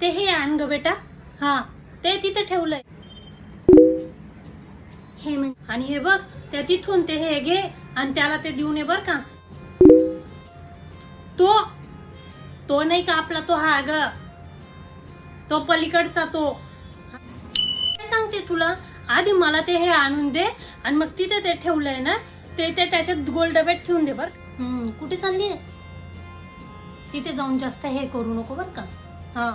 ते हे आण ग बेटा. हा ते तिथे ठेवलंय. हे म्हण आणि हे बघ त्या तिथून ते हे घे आणि त्याला ते देऊन ये बर का. तो तो नाही का आपला तो हा ग. तो पलीकडचा तो. काय सांगते तुला? आधी मला ते हे आणून दे आणि मग तिथे ते ठेवलंय ना ते ते त्याच्यात गोल डब्यात ठेवून दे बर. हम्म, कुठे चाललीस तिथे जाऊन जास्त हे करू नको बर का. हा.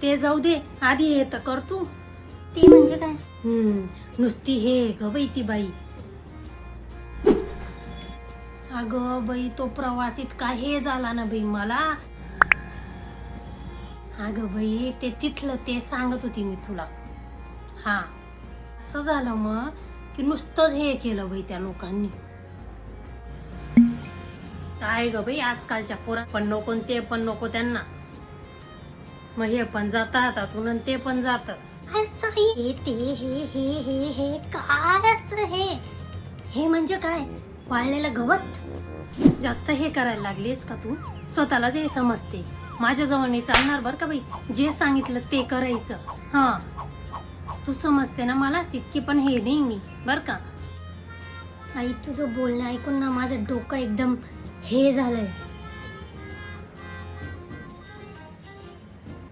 ते जाऊ दे आधी हे तर कर तू. ते म्हणजे काय? हम्म नुसती हे ग बाई ती बाई. अगं बाई तो प्रवास इतका हे झाला ना बाई मला. अगं बाई ते तिथलं ते सांगत होती मी तुला. हा असं झालं मग की नुसतंच हे केलं बाई त्या लोकांनी. काय ग बाई आजकालच्या पोरा पण नको ते पण नको त्यांना. मग हे पण जात हातातून आणि ते पण जात काय असतं हे ते हे हे हे हे काय असतं हे? हे म्हणजे काय? वाळलेलं गवत? जास्त हे करायला लागलीस का तू? स्वतःलाच हे समजते. माझ्या जवळ नाही चालणार बर का बाई? जे सांगितलं ते करायचं. हा. तू समजते ना मला तितकी पण हे नाही मी बर का? आई तुझं बोलणं ऐकून ना माझं डोकं एकदम हे झालंय.